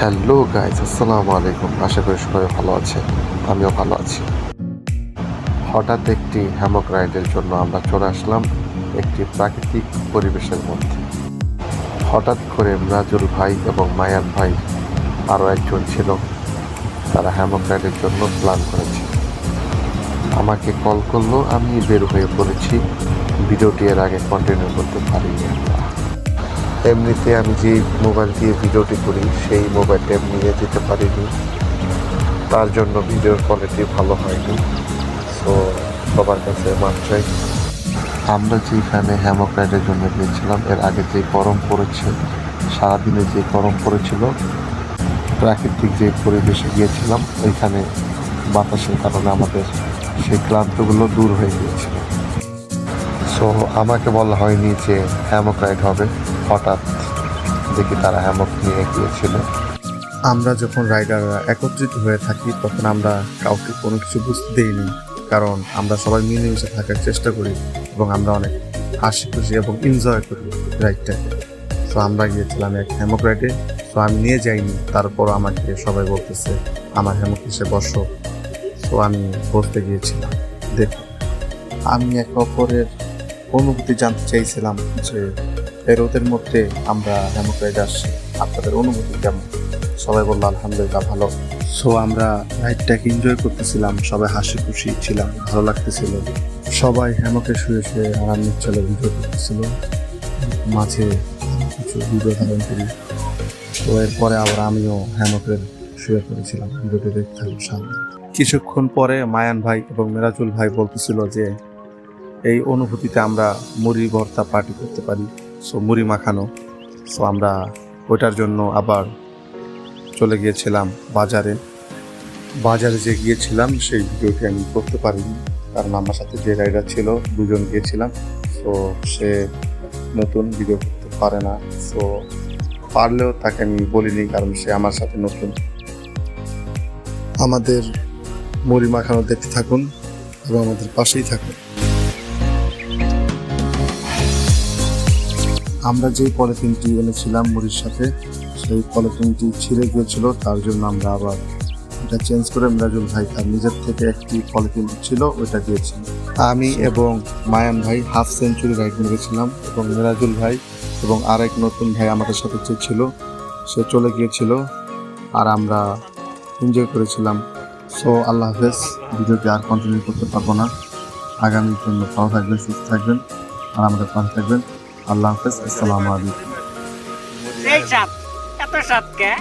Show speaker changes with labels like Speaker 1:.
Speaker 1: Hello guys আসসালামু আলাইকুম আশা করি সবাই ভালো আছে আমিও ভালো আছি। হঠাৎ একটি হ্যামক রাইডের জন্য আমরা চলে আসলাম একটি প্রাকৃতিক পরিবেশের মধ্যে। হঠাৎ করে রাজুল ভাই এবং মায়ান ভাই আরও একজন ছিল। তারা হ্যামক রাইডের জন্য প্ল্যান করেছে। আমাকে কল করল, আমি বের হয়ে পড়েছি ভিডিওটি এর আগে কন্টিনিউ করতে পারিনি আমরা এমনিতে আমি যে মোবাইল দিয়ে ভিডিওটি করি, সেই মোবাইলটা নিয়ে যেতে পারিনি। তার জন্য ভিডিওর কোয়ালিটি ভালো হয়নি। সো সবার কাছে মাপ চাই। আমরা যেখানে হ্যামক রাইডের জন্য গিয়েছিলাম এর আগে যে গরম পড়েছে, সারাদিনে যে গরম পড়েছিল, প্রাকৃতিক যে পরিবেশে গিয়েছিলাম, ওইখানে বাতাসের কারণে আমাদের সেই ক্লান্তগুলো দূর হয়ে গিয়েছিল। সো আমাকে বলা হয়নি যে হ্যামক রাইড হবে। হঠাৎ দেখি তারা হ্যামক নিয়ে গিয়েছিল। আমরা যখন রাইডাররা একত্রিত হয়ে থাকি, তখন আমরা কাউকে কোনো কিছু বুঝতে দিইনি। কারণ আমরা সবাই মিলেমিশে থাকার চেষ্টা করি এবং আমরা অনেক হাসি খুশি এবং এনজয় করি রাইডটাকে সো আমরা গিয়েছিলাম এক হ্যামক রাইডে সো আমি নিয়ে যাইনি। তারপর আমাকে সবাই বলতেছে, আমার হ্যামক এসে বসো। সো আমি বসতে গিয়েছিলাম। দেখুন আমি এক অপরের অনুভূতি জানতে চাইছিলাম যে রোদের মধ্যে আমরা হ্যামক রাইডে আসছি আপনাদের অনুভূতি কেমন? সবাই বলল, আলহামদুলিল্লাহ, ভালো। সো আমরা রাইডটাকে এনজয় করতেছিলাম, সবাই হাসি খুশি ছিলাম, ভালো লাগতেছিল। সবাই হ্যামকে শুয়ে শুয়ে আরাম নিচ্ছিল, ভিডিও করতেছিল। মাঝে কিছু ভিডিও ধারণ করি। তো এরপরে আবার আমিও হ্যামকের শুয়ে পড়েছিলাম, ভিডিওটি দেখতে সামনে। কিছুক্ষণ পরে মায়ান ভাই এবং মেরাজুল ভাই বলতেছিল যে এই অনুভূতিতে আমরা মুড়ি ভর্তা পার্টি করতে পারি। সো মুড়ি মাখানো। সো আমরা ওইটার জন্য আবার চলে গিয়েছিলাম বাজারে। বাজারে যে গিয়েছিলাম, সেই ভিডিওটি আমি করতে পারিনি। কারণ আমার সাথে যে রাইডার ছিল, দুজন গিয়েছিলাম। সো সে নতুন ভিডিও করতে পারে না। সো পারলেও তাকে আমি বলিনি, কারণ সে আমার সাথে নতুন। আমাদের মুড়ি মাখানো দেখতে থাকুন এবং আমাদের পাশেই থাকুন। আমরা যেই পলিথিনটি এনেছিলাম মুড়ির সাথে, সেই পলিথিনটি ছিঁড়ে গিয়েছিল, তার জন্য আমরা আবার এটা চেঞ্জ করে মিরাজুল ভাই তার নিজের থেকে একটি পলিথিন ছিল, ওইটা দিয়েছি আমি এবং মায়ান ভাই হাফ সেঞ্চুরি রাইড মেরেছিলাম, এবং মিরাজুল ভাই এবং আরেক নতুন ভাই আমাদের সাথে যে ছিল, সে চলে গিয়েছিল, আর আমরা এনজয় করেছিলাম। সো, আল্লাহ হাফেজ, ভিডিওটি আর কন্টিনিউ করতে পারব না। আগামীর জন্য ভালো থাকবেন, সুস্থ থাকবেন, আর আমাদের পাশে থাকবেন। আল্লাহ হাফেজ আসসালামু আলাইকুম।
Speaker 2: এই সাপ এত সাপ কে?